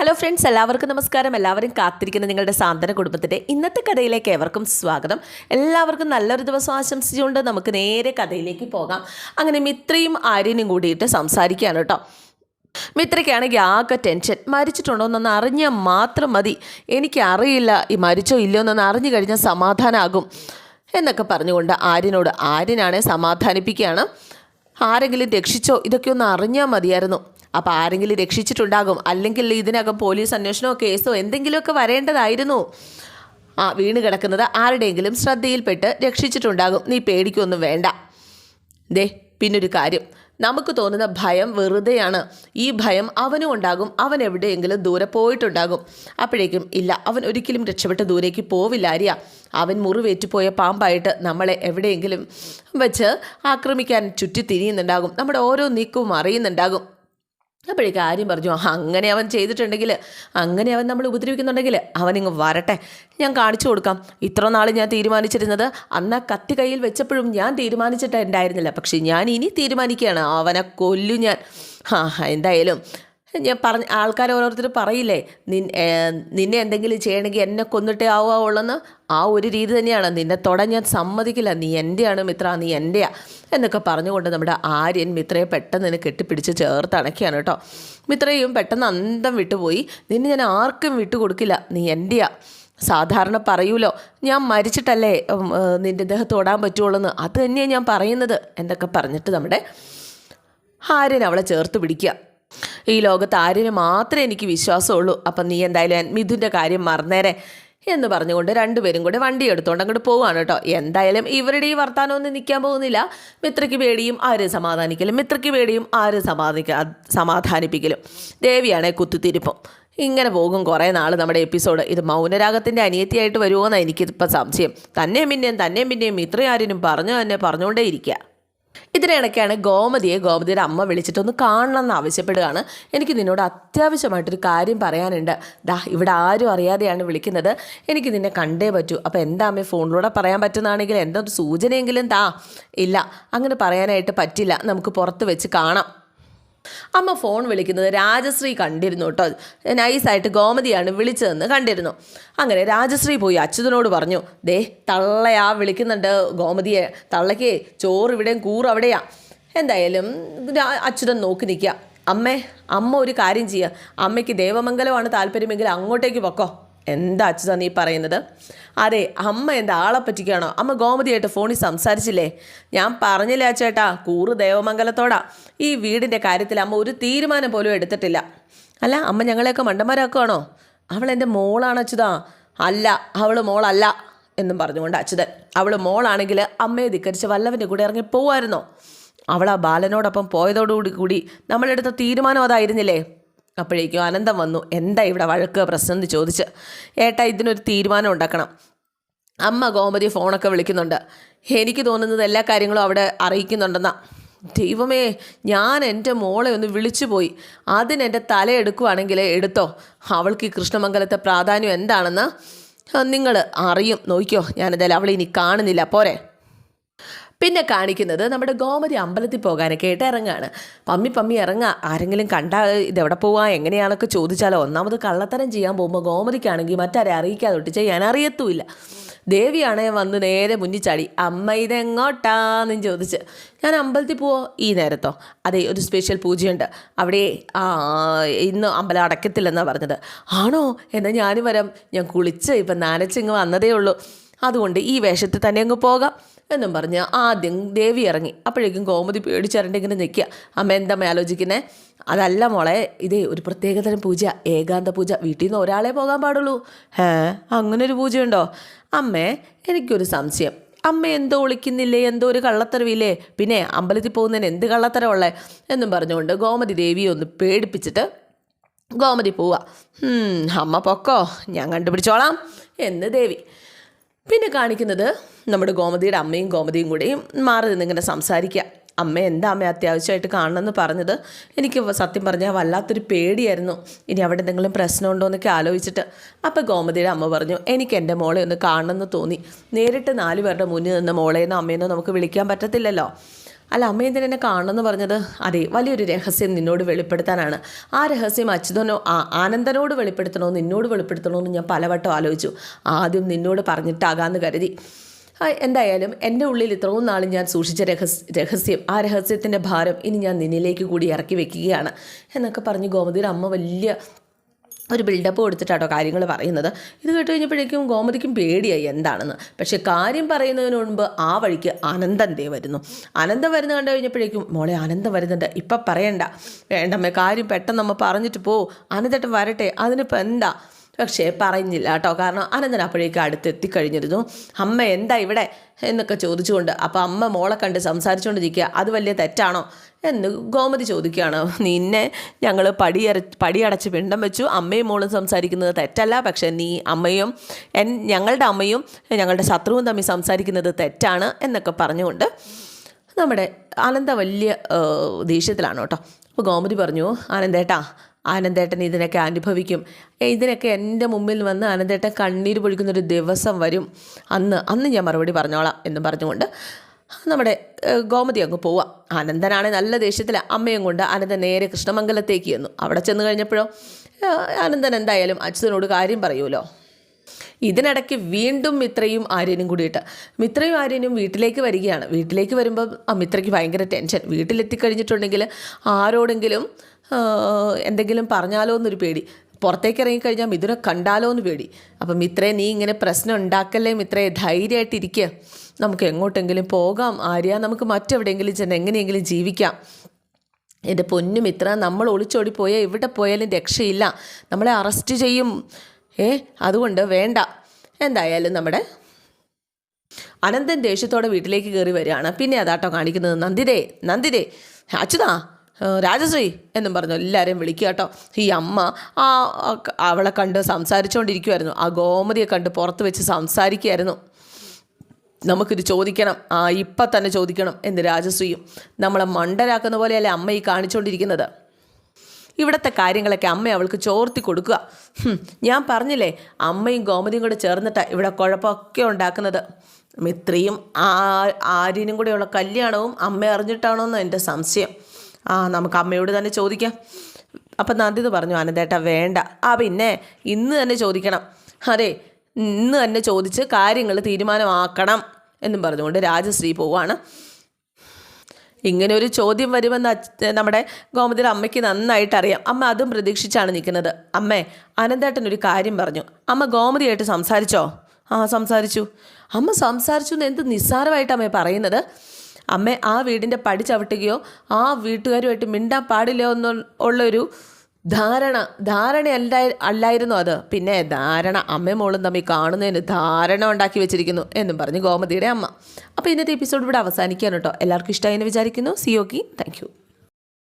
Hello friends എല്ലാവർക്കും നമസ്കാരം. എല്ലാവരും കാത്തിരിക്കുന്ന നിങ്ങളുടെ സാന്ത്വന കുടുംബത്തിന്റെ ഇന്നത്തെ കഥയിലേക്ക് ഏവർക്കും സ്വാഗതം. എല്ലാവർക്കും നല്ലൊരു ദിവസം ആശംസിച്ചുകൊണ്ട് നമുക്ക് നേരെ കഥയിലേക്ക് പോകാം. അങ്ങനെ മിത്രയും ആര്യനും കൂടിയിട്ട് സംസാരിക്കുകയാണ് കേട്ടോ. മിത്രയ്ക്കാണെങ്കിൽ ആകെ ടെൻഷൻ മരിച്ചിട്ടുണ്ടോ എന്നൊന്ന് അറിഞ്ഞാൽ മാത്രം മതി. എനിക്കറിയില്ല ഈ മരിച്ചോ ഇല്ലയോ എന്നൊന്ന് അറിഞ്ഞു കഴിഞ്ഞാൽ സമാധാനമാകും എന്നൊക്കെ പറഞ്ഞുകൊണ്ട് ആര്യനോട് ആര്യനാണെ സമാധാനിപ്പിക്കുകയാണ്. ആരെങ്കിലും രക്ഷിച്ചോ ഇതൊക്കെ ഒന്ന് അറിഞ്ഞാൽ മതിയായിരുന്നു. അപ്പോൾ ആരെങ്കിലും രക്ഷിച്ചിട്ടുണ്ടാകും. അല്ലെങ്കിൽ ഇതിനകം പോലീസ് അന്വേഷണമോ കേസോ എന്തെങ്കിലുമൊക്കെ വരേണ്ടതായിരുന്നു. ആ വീണ് കിടക്കുന്നത് ആരുടെയെങ്കിലും ശ്രദ്ധയിൽപ്പെട്ട് രക്ഷിച്ചിട്ടുണ്ടാകും. നീ പേടിക്കൊന്നും വേണ്ട. ദേ പിന്നൊരു കാര്യം. നമുക്ക് തോന്നുന്ന ഭയം വെറുതെയാണ്. ഈ ഭയം അവനും ഉണ്ടാകും. അവൻ എവിടെയെങ്കിലും ദൂരെ പോയിട്ടുണ്ടാകും. അപ്പോഴേക്കും ഇല്ല അവൻ ഒരിക്കലും രക്ഷപ്പെട്ട് ദൂരേക്ക് പോവില്ലാരിയ അവൻ മുറിവേറ്റുപോയ പാമ്പായിട്ട് നമ്മളെ എവിടെയെങ്കിലും വെച്ച് ആക്രമിക്കാൻ ചുറ്റി തിരിയുന്നുണ്ടാകും നമ്മുടെ ഓരോ നീക്കവും അറിയുന്നുണ്ടാകും. അപ്പോഴേക്കും കാര്യം പറഞ്ഞു അങ്ങനെ അവൻ ചെയ്തിട്ടുണ്ടെങ്കിൽ അങ്ങനെ അവൻ നമ്മൾ ഉപദ്രവിക്കുന്നുണ്ടെങ്കിൽ അവനിങ്ങ് വരട്ടെ. ഞാൻ കാണിച്ചു കൊടുക്കാം. ഇത്ര നാൾ ഞാൻ തീരുമാനിച്ചിരുന്നത് അന്ന് ആ കത്തി കയ്യിൽ വെച്ചപ്പോഴും ഞാൻ തീരുമാനിച്ചിട്ടുണ്ടായിരുന്നില്ല. പക്ഷേ ഞാൻ ഇനി തീരുമാനിക്കുകയാണ്. അവനെ കൊല്ലു ഞാൻ. ആ എന്തായാലും ഞാൻ പറഞ്ഞ ആൾക്കാർ ഓരോരുത്തർ പറയില്ലേ നിൻ നിന്നെ എന്തെങ്കിലും ചെയ്യണമെങ്കിൽ എന്നെ കൊന്നിട്ടേ ആവാവുള്ളെന്ന് ആ ഒരു രീതി തന്നെയാണ്. നിന്നെ തൊടാൻ ഞാൻ സമ്മതിക്കില്ല. നീ എന്റെയാണ് മിത്ര നീ എന്റെയാ എന്നൊക്കെ പറഞ്ഞുകൊണ്ട് നമ്മുടെ ആര്യൻ മിത്രയെ പെട്ടെന്ന് തന്നെ കെട്ടിപ്പിടിച്ച് ചേർത്ത് അണയ്ക്കുകയാണ് കേട്ടോ. മിത്രയും പെട്ടെന്ന് അന്തം വിട്ടുപോയി. നിന്നെ ഞാൻ ആർക്കും വിട്ടുകൊടുക്കില്ല. നീ എന്റെയാ സാധാരണ പറയൂലോ ഞാൻ മരിച്ചിട്ടല്ലേ നിന്റെ ദേഹത്ത് ഓടാൻ പറ്റുള്ളൂ അത് തന്നെയാണ് ഞാൻ പറയുന്നത് എന്നൊക്കെ പറഞ്ഞിട്ട് നമ്മുടെ ആര്യൻ അവളെ ചേർത്ത് പിടിക്കുക. ഈ ലോകത്ത് ആര്യന് മാത്രമേ എനിക്ക് വിശ്വാസമുള്ളൂ. അപ്പം നീ എന്തായാലും മിഥുന്റെ കാര്യം മറന്നേരെ എന്ന് പറഞ്ഞുകൊണ്ട് രണ്ടുപേരും കൂടെ വണ്ടി എടുത്തുകൊണ്ട് അങ്ങോട്ട് പോവാണ് കേട്ടോ. എന്തായാലും ഇവരുടെ ഈ വർത്താനം ഒന്നും നിൽക്കാൻ പോകുന്നില്ല. മിത്രയ്ക്ക് പേടിയും ആര് സമാധാനിക്കലും മിത്രയ്ക്ക് പേടിയും ആര് സമാധാനിക്ക സമാധാനിപ്പിക്കലും. ദേവിയാണെ കുത്തിത്തിരിപ്പും. ഇങ്ങനെ പോകും കുറേ നാൾ നമ്മുടെ എപ്പിസോഡ്. ഇത് മൗനരാഗത്തിന്റെ അനിയത്തിയായിട്ട് വരുമോ എന്നാണ് എനിക്കിപ്പോൾ സംശയം. തന്നെയും പിന്നെയും തന്നെയും പിന്നെയും ഇത്രയും ആരും പറഞ്ഞു തന്നെ പറഞ്ഞുകൊണ്ടേ ഇരിക്കുക ഇതിനിടയ്ക്കാണ് ഗോമതിയെ ഗോമതിയുടെ അമ്മ വിളിച്ചിട്ടൊന്ന് കാണണം എന്ന് ആവശ്യപ്പെടുകയാണ്. എനിക്ക് നിന്നോട് അത്യാവശ്യമായിട്ടൊരു കാര്യം പറയാനുണ്ട്. ദാ ഇവിടെ ആരും അറിയാതെയാണ് വിളിക്കുന്നത്. എനിക്ക് നിന്നെ കണ്ടേ പറ്റൂ. അപ്പോൾ എന്താ അമ്മ ഫോണിലൂടെ പറയാൻ പറ്റുന്നതാണെങ്കിൽ എന്റെ ഒരു സൂചനയെങ്കിലും താ. ഇല്ല അങ്ങനെ പറയാനായിട്ട് പറ്റില്ല. നമുക്ക് പുറത്ത് വെച്ച് കാണാം. അമ്മ ഫോൺ വിളിക്കുന്നത് രാജശ്രീ കണ്ടിരുന്നു കേട്ടോ. നൈസായിട്ട് ഗോമതിയാണ് വിളിച്ചതെന്ന് കണ്ടിരുന്നു. അങ്ങനെ രാജശ്രീ പോയി അച്യുതനോട് പറഞ്ഞു ദേ തള്ളയാ വിളിക്കുന്നുണ്ട് ഗോമതിയെ. തള്ളയ്ക്ക് ചോറ് ഇവിടെയും കൂറ് അവിടെയാ. എന്തായാലും അച്യുതൻ നോക്കി നിൽക്കുക. അമ്മേ അമ്മ ഒരു കാര്യം ചെയ്യുക. അമ്മയ്ക്ക് ദേവമംഗലമാണ് താല്പര്യമെങ്കിൽ അങ്ങോട്ടേക്ക് പൊക്കോ. എന്താ അച്യുത നീ പറയുന്നത്? അതെ അമ്മ എന്റെ ആളെ പറ്റിക്കാണോ? അമ്മ ഗോമതിയായിട്ട് ഫോണിൽ സംസാരിച്ചില്ലേ? ഞാൻ പറഞ്ഞില്ല ചേട്ടാ കൂറ് ദേവമംഗലത്തോടാ. ഈ വീടിന്റെ കാര്യത്തിൽ അമ്മ ഒരു തീരുമാനം പോലും എടുത്തിട്ടില്ല. അല്ല അമ്മ ഞങ്ങളെയൊക്കെ മണ്ടന്മാരാക്കുവാണോ? അവൾ എന്റെ മോളാണ് അച്യുത. അല്ല അവൾ മോളല്ല എന്നും പറഞ്ഞുകൊണ്ട് അച്യുതൻ. അവൾ മോളാണെങ്കിൽ അമ്മയെ ധിക്കരിച്ച് വല്ലവന്റെ കൂടെ ഇറങ്ങി പോവായിരുന്നോ? അവൾ ആ ബാലനോടൊപ്പം പോയതോടുകൂടി കൂടി നമ്മളെടുത്ത തീരുമാനം അതായിരുന്നില്ലേ? അപ്പോഴേക്കും അനന്തം വന്നു. എന്താ ഇവിടെ വഴക്ക്? പ്രശ്നം എന്ന് ചോദിച്ച്. ഏട്ടാ ഇതിനൊരു തീരുമാനം ഉണ്ടാക്കണം. അമ്മ ഗോമതി ഫോണൊക്കെ വിളിക്കുന്നുണ്ട്. എനിക്ക് തോന്നുന്നത് എല്ലാ കാര്യങ്ങളും അവിടെ അറിയിക്കുന്നുണ്ടെന്നാ. ദൈവമേ ഞാൻ എന്റെ മോളെ ഒന്ന് വിളിച്ചു പോയി. അതിന് എന്റെ തല എടുക്കുവാണെങ്കിൽ എടുത്തോ. അവൾക്ക് ഈ കൃഷ്ണമംഗലത്തെ പ്രാധാന്യം എന്താണെന്ന് നിങ്ങൾ അറിയും. നോക്കിയോ ഞാനെന്തായാലും അവളെ ഇനി കാണുന്നില്ല. പോരെ. പിന്നെ കാണിക്കുന്നത് നമ്മുടെ ഗോമതി അമ്പലത്തിൽ പോകാനൊക്കെ ആയിട്ട് ഇറങ്ങാണ്. പമ്മി പമ്മി ഇറങ്ങുക ആരെങ്കിലും കണ്ടാൽ ഇതെവിടെ പോവാ? എങ്ങനെയാണെന്നൊക്കെ ചോദിച്ചാലോ? ഒന്നാമത് കള്ളത്തരം ചെയ്യാൻ പോകുമ്പോൾ ഗോമതിക്കാണെങ്കിൽ മറ്റാരെ അറിയിക്കാതെ തൊട്ട് ചെയ്യാൻ അറിയത്തുമില്ല. ദേവിയാണേ വന്ന് നേരെ മുന്നിൽ ചാടി അമ്മ ഇതെങ്ങോട്ടാന്നും ചോദിച്ച്. ഞാൻ അമ്പലത്തിൽ പോവോ. ഈ നേരത്തോ? അതെ ഒരു സ്പെഷ്യൽ പൂജയുണ്ട്. അവിടെ ഇന്ന് അമ്പലം അടയ്ക്കത്തില്ലെന്നാണ് പറഞ്ഞത്. ആണോ? എന്നാൽ ഞാനും വരാം. ഞാൻ കുളിച്ച് ഇപ്പം നനച്ചിങ്ങ് വന്നതേ ഉള്ളൂ. അതുകൊണ്ട് ഈ വേഷത്തിൽ തന്നെ അങ്ങ് പോകാം എന്നും പറഞ്ഞ് ആദ്യം ദേവി ഇറങ്ങി. അപ്പോഴേക്കും കോമതി പേടിച്ചരണ്ട് ഇങ്ങനെ നിൽക്കുക. അമ്മ എന്താ ആലോചിക്കുന്നേ? അതല്ല മോളെ ഇതേ ഒരു പ്രത്യേകതരം പൂജ ഏകാന്ത പൂജ. വീട്ടിൽ നിന്ന് ഒരാളെ പോകാൻ പാടുള്ളൂ. ഹേ അങ്ങനെ ഒരു പൂജയുണ്ടോ? അമ്മേ എനിക്കൊരു സംശയം. അമ്മ എന്തോ ഒളിക്കുന്നില്ലേ? എന്തോ ഒരു കള്ളത്തരവില്ലേ? പിന്നെ അമ്പലത്തിൽ പോകുന്നതിന് എന്ത് കള്ളത്തരമുള്ളേ എന്നും പറഞ്ഞുകൊണ്ട് ഗോമതി ദേവിയെ ഒന്ന് പേടിപ്പിച്ചിട്ട് ഗോമതി പോവുക. "ഹും, അമ്മ പൊക്കോ? ഞാൻ കണ്ടുപിടിച്ചോളാം എന്ന് ദേവി. പിന്നെ കാണിക്കുന്നത് നമ്മുടെ ഗോമതിയുടെ അമ്മയും ഗോമതിയും കൂടെയും മാറി നിന്നിങ്ങനെ സംസാരിക്കുക. അമ്മ എന്താ അമ്മ അത്യാവശ്യമായിട്ട് കാണണമെന്ന് പറഞ്ഞത്? എനിക്ക് സത്യം പറഞ്ഞാൽ വല്ലാത്തൊരു പേടിയായിരുന്നു. ഇനി അവിടെ എന്തെങ്കിലും പ്രശ്നമുണ്ടോ എന്നൊക്കെ ആലോചിച്ചിട്ട്. അപ്പോൾ ഗോമതിയുടെ അമ്മ പറഞ്ഞു എനിക്ക് എന്റെ മോളെ ഒന്ന് കാണണമെന്ന് തോന്നി. നേരിട്ട് നാല് പേരുടെ മുന്നിൽ നിന്ന് മോളേന്നോ അമ്മയെന്നോ നമുക്ക് വിളിക്കാൻ പറ്റത്തില്ലല്ലോ. അല്ല അമ്മ എന്തിനെ കാണണമെന്ന് പറഞ്ഞത്? അതെ വലിയൊരു രഹസ്യം നിന്നോട് വെളിപ്പെടുത്താനാണ്. ആ രഹസ്യം അച്യുതനോ ആ ആനന്ദനോട് വെളിപ്പെടുത്തണോ നിന്നോട് വെളിപ്പെടുത്തണോ എന്ന് ഞാൻ പലവട്ടം ആലോചിച്ചു. ആദ്യം നിന്നോട് പറഞ്ഞിട്ടാകാമെന്ന് കരുതി. എന്തായാലും എന്റെ ഉള്ളിൽ ഇത്രയും നാളും ഞാൻ സൂക്ഷിച്ച രഹസ് രഹസ്യം ആ രഹസ്യത്തിന്റെ ഭാരം ഇനി ഞാൻ നിന്നിലേക്ക് കൂടി ഇറക്കി വെക്കുകയാണ്. എന്നൊക്കെ പറഞ്ഞ് ഗോമതിയുടെ അമ്മ വലിയ ഒരു ബിൽഡപ്പ് കൊടുത്തിട്ടാട്ടോ കാര്യങ്ങൾ പറയുന്നത്. ഇത് കേട്ട് കഴിഞ്ഞപ്പോഴേക്കും ഗോമതിക്കും പേടിയായി എന്താണെന്ന്. പക്ഷെ കാര്യം പറയുന്നതിന് മുൻപ് ആ വഴിക്ക് അനന്തൻ ദേ വരുന്നു. അനന്തം വരുന്ന കണ്ടു കഴിഞ്ഞപ്പോഴേക്കും മോളെ അനന്തം വരുന്നുണ്ട്. ഇപ്പം പറയണ്ട. വേണ്ടമ്മേ കാര്യം പെട്ടെന്ന് നമ്മൾ പറഞ്ഞിട്ട് പോ. അനന്തട്ടൻ വരട്ടെ. അതിനിപ്പോൾ എന്താ? പക്ഷേ പറഞ്ഞില്ല കേട്ടോ. കാരണം അനന്തൻ അപ്പോഴേക്കും അടുത്ത് എത്തിക്കഴിഞ്ഞിരുന്നു അമ്മ എന്താ ഇവിടെ എന്നൊക്കെ ചോദിച്ചുകൊണ്ട് അപ്പോൾ അമ്മ മോളെ കണ്ട് സംസാരിച്ചുകൊണ്ടിരിക്കുക. അത് വലിയ തെറ്റാണോ എന്ന് ഗോമതി ചോദിക്കുകയാണ്. നിന്നെ ഞങ്ങൾ പടിയര പടിയടച്ച് പിണ്ടം വെച്ചു. അമ്മയും മോളും സംസാരിക്കുന്നത് തെറ്റല്ല. പക്ഷേ നീ അമ്മയും എൻ ഞങ്ങളുടെ അമ്മയും ഞങ്ങളുടെ ശത്രുവും തമ്മിൽ സംസാരിക്കുന്നത് തെറ്റാണ് എന്നൊക്കെ പറഞ്ഞുകൊണ്ട് നമ്മുടെ അനന്ത വലിയ ദേഷ്യത്തിലാണ് കേട്ടോ. അപ്പോൾ ഗോമതി പറഞ്ഞു ആനന്ദേട്ടാ ആനന്ദേട്ടൻ ഇതിനൊക്കെ അനുഭവിക്കും. ഇതിനൊക്കെ എന്റെ മുമ്പിൽ വന്ന് ആനന്ദേട്ടൻ കണ്ണീര് പൊഴിക്കുന്നൊരു ദിവസം വരും. അന്ന് അന്ന് ഞാൻ മറുപടി പറഞ്ഞോളാം എന്ന് പറഞ്ഞുകൊണ്ട് നമ്മുടെ ഗോമതി അങ്ങ് പോവാം ആനന്ദനാണ് നല്ല ദേഷ്യത്തിൽ അമ്മയും കൊണ്ട് ആനന്ദൻ നേരെ കൃഷ്ണമംഗലത്തേക്ക് ചെന്നു. അവിടെ ചെന്ന് കഴിഞ്ഞപ്പോഴോ ആനന്ദൻ എന്തായാലും അച്യുതനോട് കാര്യം പറയുമല്ലോ ഇതിനിടയ്ക്ക് വീണ്ടും മിത്രയും ആര്യനും കൂടിയിട്ട്. മിത്രയും ആര്യനും വീട്ടിലേക്ക് വരികയാണ്. വീട്ടിലേക്ക് വരുമ്പോൾ ആ മിത്രയ്ക്ക് ഭയങ്കര ടെൻഷൻ. വീട്ടിലെത്തിക്കഴിഞ്ഞിട്ടുണ്ടെങ്കിൽ ആരോടെങ്കിലും എന്തെങ്കിലും പറഞ്ഞാലോ എന്നൊരു പേടി. പുറത്തേക്ക് ഇറങ്ങിക്കഴിഞ്ഞാൽ മിഥുനെ കണ്ടാലോ എന്ന് പേടി. അപ്പം മിത്രയെ നീ ഇങ്ങനെ പ്രശ്നം ഉണ്ടാക്കല്ലേ മിത്രയെ ധൈര്യമായിട്ടിരിക്കുക നമുക്ക് എങ്ങോട്ടെങ്കിലും പോകാം. ആര്യ നമുക്ക് മറ്റെവിടെയെങ്കിലും ചെന്ന് എങ്ങനെയെങ്കിലും ജീവിക്കാം. എന്റെ പൊന്നു മിത്ര നമ്മൾ ഒളിച്ചോടി പോയാൽ എവിടെ പോയാലും രക്ഷയില്ല. നമ്മളെ അറസ്റ്റ് ചെയ്യും. ഏ അതുകൊണ്ട് വേണ്ട. എന്തായാലും നമ്മുടെ അനന്തൻ ദേഷ്യത്തോടെ വീട്ടിലേക്ക് കയറി വരികയാണ്. പിന്നെ അതാട്ടോ കാണിക്കുന്നത്. നന്ദിതേ നന്ദിതേ. ഏ, രാജശ്രീ എന്നും പറഞ്ഞു. എല്ലാവരെയും വിളിക്കുക കേട്ടോ. ഈ അമ്മ ആ അവളെ കണ്ട് സംസാരിച്ചുകൊണ്ടിരിക്കുമായിരുന്നു ആ ഗോമതിയെ കണ്ട് പുറത്ത് വെച്ച് സംസാരിക്കുമായിരുന്നു നമുക്കിത് ചോദിക്കണം. ആ ഇപ്പം തന്നെ ചോദിക്കണം എന്ന് രാജശ്രീയും. നമ്മളെ മണ്ടരാക്കുന്ന പോലെയല്ലേ അമ്മ ഈ കാണിച്ചുകൊണ്ടിരിക്കുന്നത് ഇവിടുത്തെ കാര്യങ്ങളൊക്കെ അമ്മ അവൾക്ക് ചോർത്തി കൊടുക്കുക. ഞാൻ പറഞ്ഞില്ലേ അമ്മയും ഗോമതിയും കൂടെ ചേർന്നിട്ടാണ് ഇവിടെ കുഴപ്പമൊക്കെ ഉണ്ടാക്കുന്നത്. മിത്രിയും ആ ആര്യനും കൂടെയുള്ള കല്യാണവും അമ്മ അറിഞ്ഞിട്ടാണോ എന്ന് എന്റെ സംശയം. ആ നമുക്ക് അമ്മയോട് തന്നെ ചോദിക്കാം. അപ്പം നന്ദിത് പറഞ്ഞു അനന്തേട്ട വേണ്ട. ആ പിന്നെ ഇന്ന് തന്നെ ചോദിക്കണം. അതെ ഇന്ന് തന്നെ ചോദിച്ച് കാര്യങ്ങൾ തീരുമാനമാക്കണം എന്നും പറഞ്ഞുകൊണ്ട് രാജശ്രീ പോവാണ്. ഇങ്ങനെ ഒരു ചോദ്യം വരുമെന്ന് നമ്മുടെ ഗോമതിയുടെ അമ്മയ്ക്ക് നന്നായിട്ട് അറിയാം അമ്മ അതും പ്രതീക്ഷിച്ചാണ് നിൽക്കുന്നത്. അമ്മേ അനന്തേട്ടൻ ഒരു കാര്യം പറഞ്ഞു. അമ്മ ഗോമതിയായിട്ട് സംസാരിച്ചോ? ആ സംസാരിച്ചു. അമ്മ സംസാരിച്ചു എന്ന് എന്ത് നിസ്സാരമായിട്ട് അമ്മ പറയുന്നത്? അമ്മ ആ വീടിന്റെ പടി ചവിട്ടുകയോ ആ വീട്ടുകാരുമായിട്ട് മിണ്ടാൻ പാടില്ലയോ എന്ന് ഉള്ളൊരു ധാരണ ധാരണ അല്ലായി അല്ലായിരുന്നു അത്. പിന്നെ ധാരണ അമ്മയും മോളും തമ്മിൽ കാണുന്നതിന് ധാരണ ഉണ്ടാക്കി വെച്ചിരിക്കുന്നു എന്നും പറഞ്ഞു ഗോമതിയുടെ അമ്മ. അപ്പോൾ ഇന്നത്തെ എപ്പിസോഡ് ഇവിടെ അവസാനിക്കുകയാണ് കേട്ടോ. എല്ലാവർക്കും ഇഷ്ടമായി എന്ന് വിചാരിക്കുന്നു. സിയോക്കി താങ്ക്